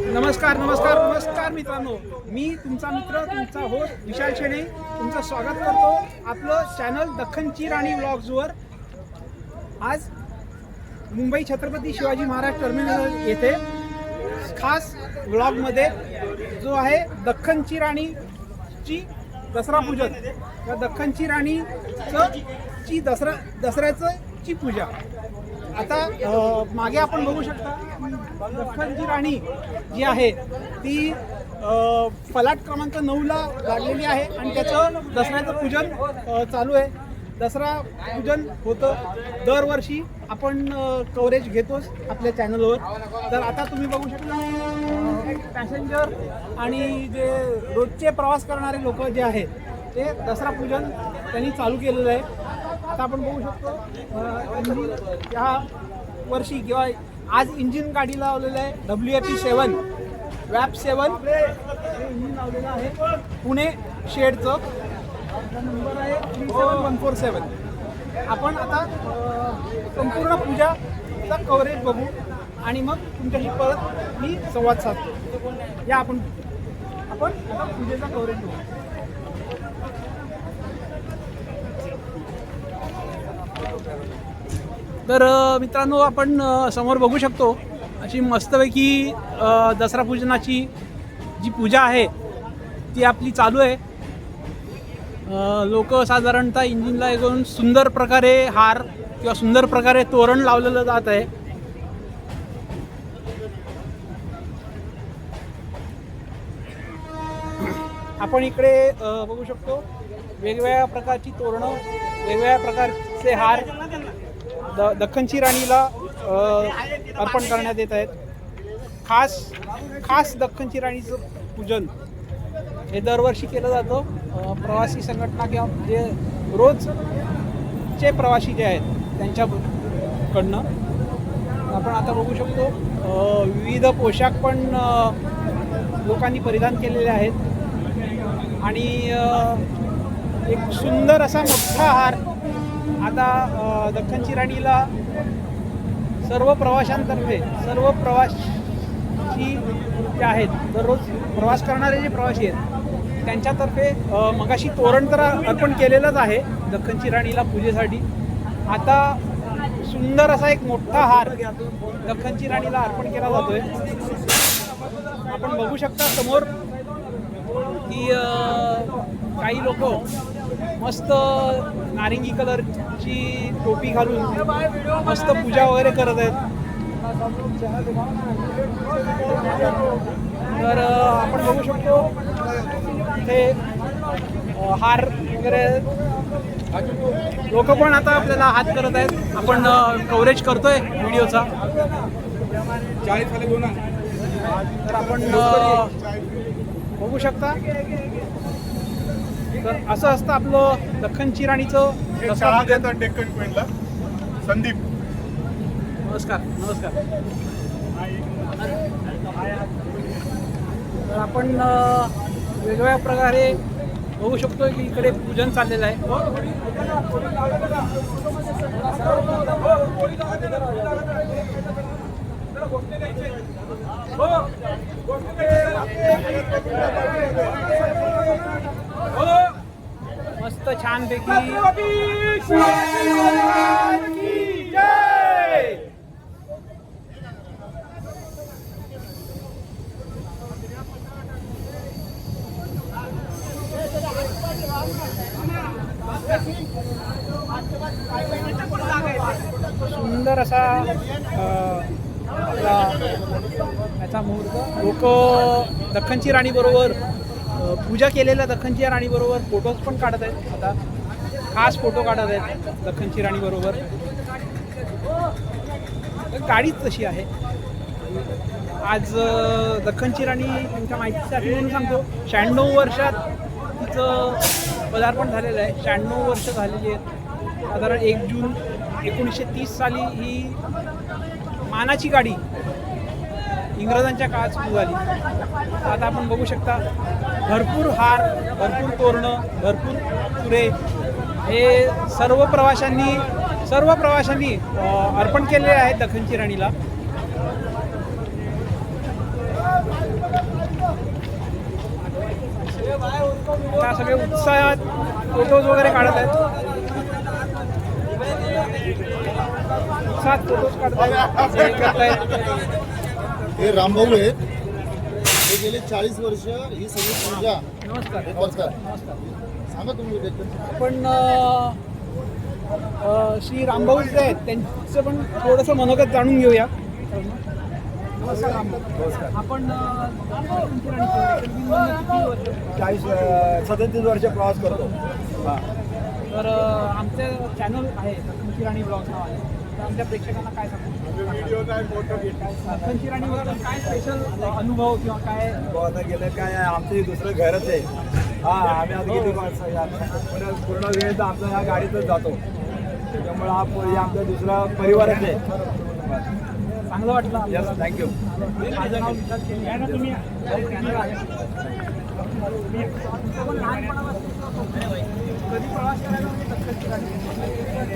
नमस्कार नमस्कार नमस्कार मित्रांनो. मी तुमचा मित्र तुमचा होस्ट विशाल शेणे. तुमचं स्वागत करतो आपलं चॅनल दख्खनची राणी व्लॉग्सवर आज मुंबई छत्रपती शिवाजी महाराज टर्मिनल येथे खास व्लॉगमध्ये जो आहे दख्खनची राणीची दसरा पूजन. या दख्खनची राणीचं ची दसरा दसऱ्याचं ची पूजा. आता मागे आपण बघू शकता. की राणी जी आहे ती फलाट क्रमांक नऊला लागलेली आहे आणि त्याचं दसऱ्याचं पूजन चालू आहे. दसरा पूजन होतं. दरवर्षी आपण कव्हरेज घेतोच आपल्या चॅनलवर तर आता तुम्ही बघू शकता पॅसेंजर आणि जे रोजचे प्रवास करणारे लोक जे आहेत ते दसरा पूजन त्यांनी चालू केलेलं आहे. आता आपण बघू शकतो या वर्षी किंवा आज इंजिन गाडी लावलेलं आहे. डब्ल्यू एफ पी सेवन वॅप सेवन इंजिन लावलेलं आहे पुणे शेडचं. नंबर आहे three seven one four seven आपण आता संपूर्ण पूजाचा कव्हरेज बघू आणि मग तुमच्याशी परत मी संवाद साधतो. या आपण आपण आता पूजेचा कव्हरेज बघू. तर मित्रांनो आपण समोर बघू शकतो अशी मस्तपैकी दसरा पूजनाची जी पूजा आहे ती आपली चालू आहे. लोक साधारणतः इंजिनला येऊन सुंदर प्रकारे हार किंवा सुंदर प्रकारे तोरण लावलेलं जात आहे. आपण इकडे बघू शकतो वेगवेगळ्या प्रकारची तोरणं वेगवेगळ्या प्रकारचे हार द दख्खनची राणीला अर्पण करण्यात येत आहेत. खास खास दख्खनची राणीचं पूजन हे दरवर्षी केलं जातं. प्रवासी संघटना किंवा जे रोजचे प्रवासी जे आहेत त्यांच्याकडनं. आपण आता बघू शकतो विविध पोशाख पण लोकांनी परिधान केलेले आहेत. आणि एक सुंदर असा मोठा हार आता अ, दख्खनची राणीला सर्व प्रवाशांतर्फे सर्व प्रवासी जे आहेत दररोज प्रवास करणारे जे प्रवासी आहेत त्यांच्यातर्फे मगाशी तोरण तर अर्पण केलेलंच आहे दख्खनची राणीला पूजेसाठी. आता सुंदर असा एक मोठा हार दख्खनची राणीला अर्पण केला जातोय. आपण बघू शकता समोर की काही लोक मस्त नारिंगी कलरची टोपी घालून मस्त पूजा वगैरे करत आहेत. तर आपण बघू शकतो इथे हार वगैरे लोक पण आता आपल्याला हात करत आहेत. आपण कव्हरेज करतोय व्हिडिओचा. तर आपण बघू शकता. तर असं असतं आपलं दख्खनची राणीचं दसरा चहा पूजन. देतात डेक्कन क्वीनला. संदीप. नमस्कार नमस्कार. तर आपण वेगवेगळ्या प्रकारे बघू शकतो की इकडे पूजन चाललेलं आहे. मस्त छानपैकी सुंदर असा अ, आपला याचा मुहूर्त. लोक दख्खनची राणी बरोबर पूजा केलेल्या दख्खनची राणी बरोबर फोटोज पण काढत आहेत. आता खास फोटो काढत आहेत दख्खनची राणी बरोबर. गाडीच तशी आहे. आज दख्खनची राणी तुमच्या माहितीसाठी म्हणून सांगतो शहाण्णव वर्षात तिचं पदार्पण झालेलं आहे. शहाण्णव वर्ष झालेली आहेत. साधारण एक जून एकोणीसशे तीस साली ही मानाची गाडी इंग्रजांच्या काळात सुरू झाली. आता आपण बघू शकता भरपूर हार भरपूर तोरणं भरपूर तुरे हे सर्व प्रवाशांनी सर्व प्रवाशांनी अर्पण केलेले आहेत दखनची राणीला. सगळे उत्साहात फोटोज वगैरे काढत आहेत. फोटोज काढतायत हे हे रामभाऊ आहेत. हे गेले चाळीस वर्ष ही सगळी पूजा. नमस्कार. नमस्कार सांगा तुम्ही अ, श्री रामभाऊ जे आहेत त्यांचं पण थोडंसं मनोगत जाणून घेऊया. नमस्कार रामभाऊ. आपण? चाळीस सदतीस वर्ष प्रवास करतो. हा तर आमचं चॅनल आहे राणी ब्लॉग नाव आहे. आमच्या प्रेक्षकांना काय सांगतो काय स्पेशल अनुभव किंवा काय? आता गेलं काय आहे, आमचं हे दुसरं घरच आहे. हा आम्ही आता किती पूर्ण पूर्ण वेळ तर आमचा ह्या गाडीतच जातो. त्याच्यामुळे हा हे आमचा दुसरा परिवारच आहे. चांगलं वाटलं यस थँक्यू माझं नाव तुम्ही? कधी प्रवास करायला म्हणजे.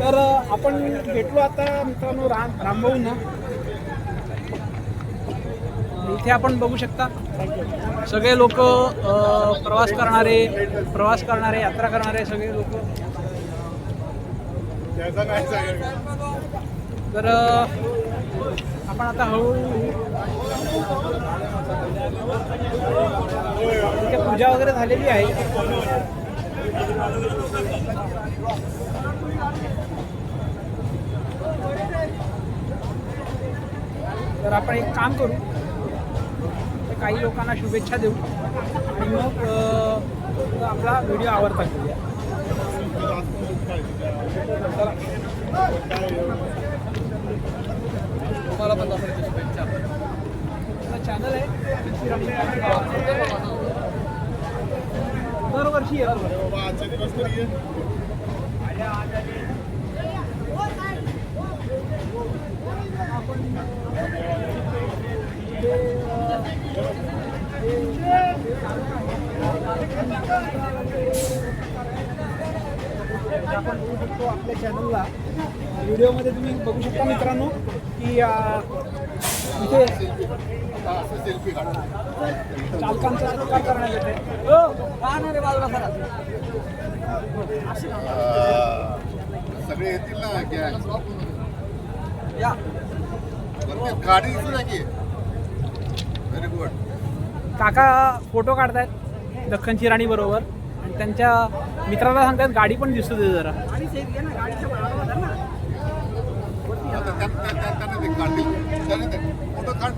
तर आपण भेटलो आता मित्रांनो राम रामभाऊंना. इथे आपण बघू शकता सगळे लोक प्रवास करणारे प्रवास करणारे यात्रा करणारे सगळे लोक. तर आपण आता हळूहळू इथे पूजा वगैरे झालेली आहे. तर आपण एक काम करू. तर काही लोकांना शुभेच्छा देऊ. आणि मग आपला व्हिडिओ आवडता घेऊया. तुम्हाला पण शुभेच्छा चॅनल आहे. दरवर्षी आहे दरवर्षी. बाबा आजचा दिवस तरी ये. जे आपण बघू शकतो आपल्या चॅनलला व्हिडिओमध्ये तुम्ही बघू शकता मित्रांनो की अं, इथे असं सेल्फी काढ चालकांचा सत्कार करण्यात येते सगळे येतील ना गाडी दिसू ना की व्हेरी गुड काका फोटो काढतायत दख्खनची राणी बरोबर. आणि त्यांच्या मित्राला सांगतात गाडी पण दिसू दे जरा. फोटो काढ.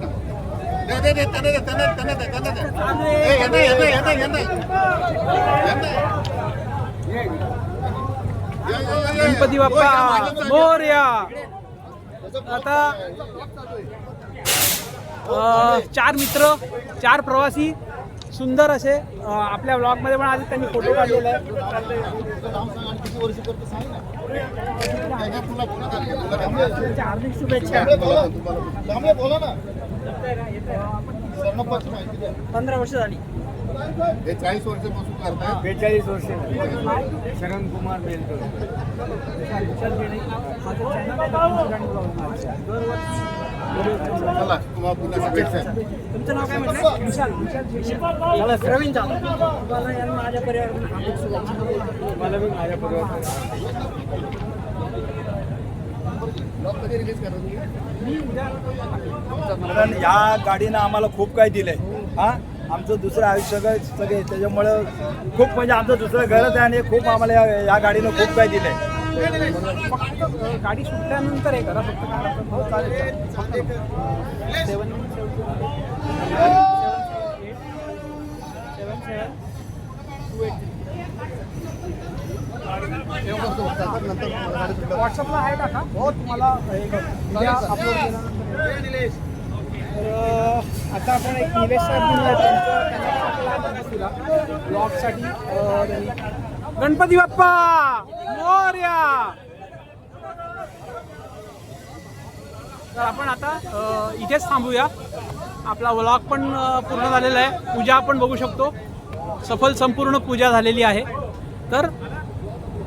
गणपती बाप्पा. मोर्या. आता चार मित्र चार प्रवासी सुंदर असे आपल्या ब्लॉगमध्ये पण आधी त्यांनी फोटो काढलेला आहे हार्दिक शुभेच्छा. पंधरा वर्ष झाली. हे चाळीस वर्षापासून करतायत बेचाळीस वर्ष शरण कुमार बेलकर चला तुम्हाला पुन्हा शुभेच्छा. तुमचं नाव काय म्हटलं? विशाल विशाल शेळके. प्रवीण जाधव. तुम्हाला या माझ्या परिवाराकडून हार्दिक शुभेच्छा. मला बी माझ्या परिवार ब्लॉग कधी रिलीज करा तुम्ही? मी उद्या कारण या गाडीनं आम्हाला खूप काही दिलंय. हा? आमचं दुसरं आयुष्य काय सगळे त्याच्यामुळं खूप म्हणजे आमचं दुसरं घरच आहे आणि खूप आम्हाला या या गाडीनं खूप काही दिलंय फक्त अ, गाडी सुटल्यानंतर हे करा फक्त काय अडचण नाही. चालेल चालेल. सेवन व्हॉट्सअपला आहे टाका हो तुम्हाला हे केल्यानंतर. तर आता आपण एक निलेश साहेब ब्लॉगसाठी गणपती बाप्पा! मोर्या! तर आपण आता इथेच थांबूया. आपला व्लॉग पण पूर्ण झालेला आहे. पूजा आपण बघू शकतो. सफल संपूर्ण पूजा झालेली आहे. तर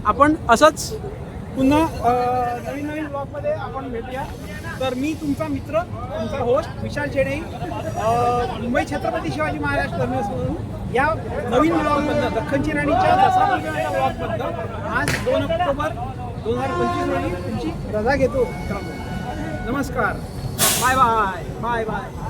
आपण असंच पुन्हा नवीन नवीन ब्लॉगमध्ये आपण भेटूया. तर मी तुमचा मित्र तुमचा होस्ट विशाल चेडे मुंबई छत्रपती शिवाजी महाराज टर्मिनसमधून या नवीन ब्लॉगमधनं दख्खनची राणीच्या दसरा पूजनाच्या ब्लॉगमधनं आज दोन ऑक्टोबर दोन हजार पंचवीस रोजी तुमची रजा घेतो नमस्कार. Bye bye. Bye bye.